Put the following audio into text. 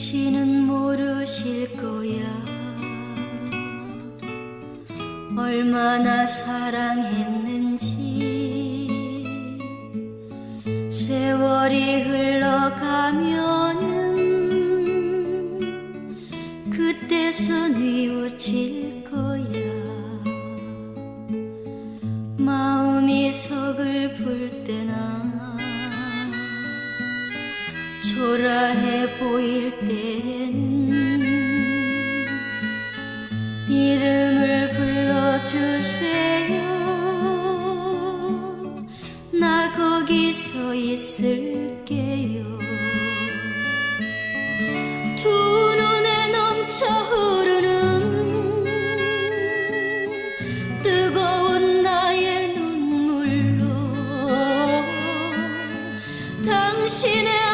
당신은 모르실 거야. 얼마나 사랑했는지. 세월이 흘러가면은 그때서 뉘우칠 거야. 마음이 서글플 때나 초라해 보일 때에는 이름을 불러주세요. 나 거기 서 있을게요. 두 눈에 넘쳐 흐르는 뜨거운 나의 눈물로 당신의